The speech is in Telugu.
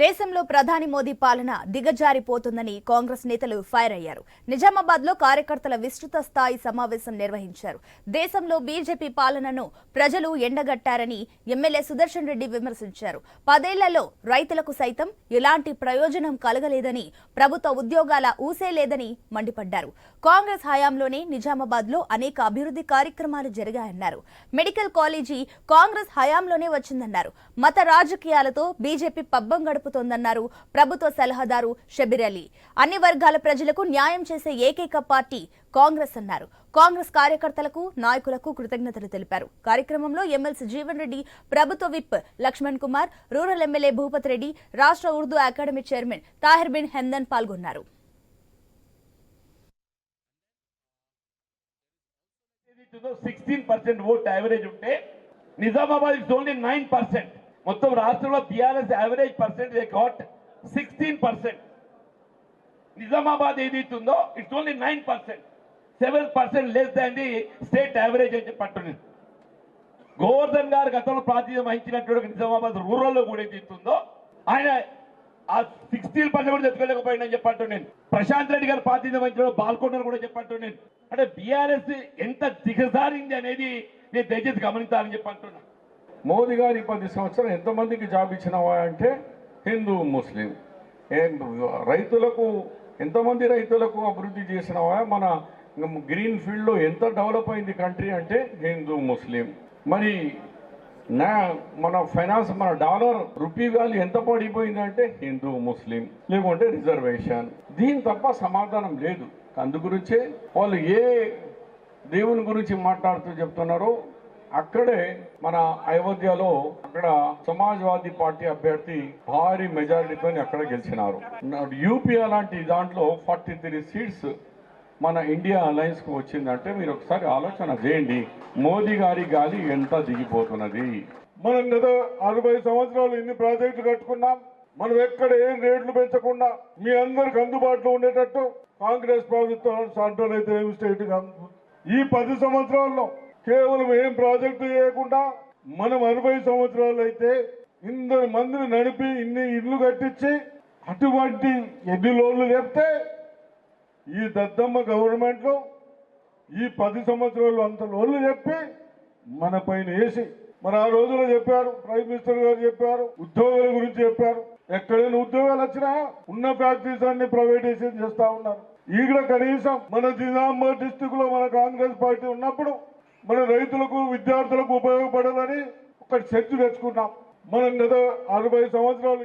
దేశంలో ప్రధాని మోదీ పాలన దిగజారిపోతుందని కాంగ్రెస్ నేతలు ఫైర్ అయ్యారు. నిజామాబాద్లో కార్యకర్తల విస్తృత స్థాయి సమావేశం నిర్వహించారు. దేశంలో బీజేపీ పాలనను ప్రజలు ఎండగట్టారని ఎమ్మెల్యే సుదర్శన్ రెడ్డి విమర్శించారు. పదేళ్ళలో రైతులకు సైతం ఎలాంటి ప్రయోజనం కలగలేదని ప్రభుత్వ ఉద్యోగాల ఊసే లేదని మండిపడ్డారు. కాంగ్రెస్ హయాంలోనే నిజామాబాద్లో అనేక అభివృద్ధి కార్యక్రమాలు జరిగాయన్నారు. మెడికల్ కాలేజీ కాంగ్రెస్ హయాంలోనే వచ్చిందన్నారు. మత రాజకీయాలతో బీజేపీ పబ్బం జరుపుతోందన్నారు ప్రభుత్వ సలహాదారు షబీర్ అన్ని వర్గాల ప్రజలకు న్యాయం చేసే ఏకైక పార్టీ కాంగ్రెస్ అన్నారు. కాంగ్రెస్ కార్యకర్తలకు నాయకులకు కృతజ్ఞతలు తెలిపారు. కార్యక్రమంలో ఎమ్మెల్సీ జీవన్ రెడ్డి ప్రభుత్వ whip Laxman Kumar rural MLA Bhupath Reddy రాష్ట్ర Urdu academy chairman Tahir bin Hamdan పాల్గొన్నారు. సిక్స్టీన్ పర్సెంట్ ఓట్ యావరేజ్ ఉంటే Nizamabad it's only nine percent మొత్తం రాష్ట్రంలో BRS average percent they got sixteen percent Nizamabad ఏదైతుందో it's only nine percent seven percent less than the state average అని చెప్పి అంటున్నాను గోవర్ధన్ గారు గతంలో ప్రాతినిధ్యం వహించినటువంటి నిజామాబాద్ రూరల్లో కూడా ఏదైతుందో ఆయన ఆ సిక్స్టీన్ పర్సెంట్ కూడా తెచ్చుకోలేకపోయిందని చెప్పట్టు నేను ప్రశాంత్ రెడ్డి గారు ప్రాతినిధ్యం వహించిన బాల్కొండలు కూడా చెప్పంటూ నేను అంటే బీఆర్ఎస్ ఎంత దిగజారింది అనేది నేను దయచేసి గమనించాలని చెప్పి అంటున్నా. మోదీ గారి పది సంవత్సరాలు ఎంతమందికి జాబ్ ఇచ్చినవా అంటే హిందూ ముస్లిం. ఏం రైతులకు ఎంతమంది రైతులకు అభివృద్ధి చేసినవా? మన గ్రీన్ ఫీల్డ్లో ఎంత డెవలప్ అయింది కంట్రీ అంటే హిందూ ముస్లిం. మరి నా మన ఫైనాన్స్ మన డాలర్ రూపీ వాల్యూ ఎంత పడిపోయింది అంటే హిందూ ముస్లిం. లేకుంటే రిజర్వేషన్. దీని తప్ప సమాధానం లేదు. అందు గురించే వాళ్ళు ఏ దేవుని గురించి మాట్లాడుతూ చెప్తున్నారో అక్కడే మన అయోధ్యలో అక్కడ సమాజ్వాదీ పార్టీ అభ్యర్థి భారీ మెజారిటీతో అక్కడ గెలిచినారు. యూపీ అలాంటి దాంట్లో ఫార్టీ త్రీ సీట్స్ మన ఇండియా అలయన్స్కు వచ్చిందంటే మీరు ఒకసారి ఆలోచన చేయండి. మోదీ గారి గాలి ఎంత దిగిపోతున్నది? మనం గత అరవై సంవత్సరాలు ఇన్ని ప్రాజెక్టులు కట్టుకున్నాం మనం ఎక్కడ ఏం రేట్లు పెంచకుండా మీ అందరికి అందుబాటులో ఉండేటట్టు కాంగ్రెస్ ప్రభుత్వం సెంట్రల్ అయితే ఏమి స్టేట్ ఈ పది సంవత్సరాల్లో కేవలం ఏం ప్రాజెక్టు చేయకుండా మనం అరవై సంవత్సరాలు అయితే ఇందరు మందిని నడిపి ఇన్ని ఇల్లు కట్టించి అటువంటి ఎన్ని లోన్లు చెప్తే ఈ దద్దమ్మ గవర్నమెంట్లో ఈ పది సంవత్సరాలు అంత లోన్లు చెప్పి మన పైన వేసి మరి ఆ రోజులో చెప్పారు ప్రైమ్ మినిస్టర్ గారు చెప్పారు ఉద్యోగాల గురించి చెప్పారు. ఎక్కడైనా ఉద్యోగాలు వచ్చినా ఉన్న ఫ్యాక్టరీస్ అన్ని ప్రైవేటైజేషన్ చేస్తా ఉన్నారు. ఈగడ కనీసం మన నిజామాబాద్ డిస్టిక్లో మన కాంగ్రెస్ పార్టీ ఉన్నప్పుడు మన రైతులకు విద్యార్థులకు ఉపయోగపడాలని ఒక చర్చ తెచ్చుకున్నాం. మనం గత అరవై సంవత్సరాలు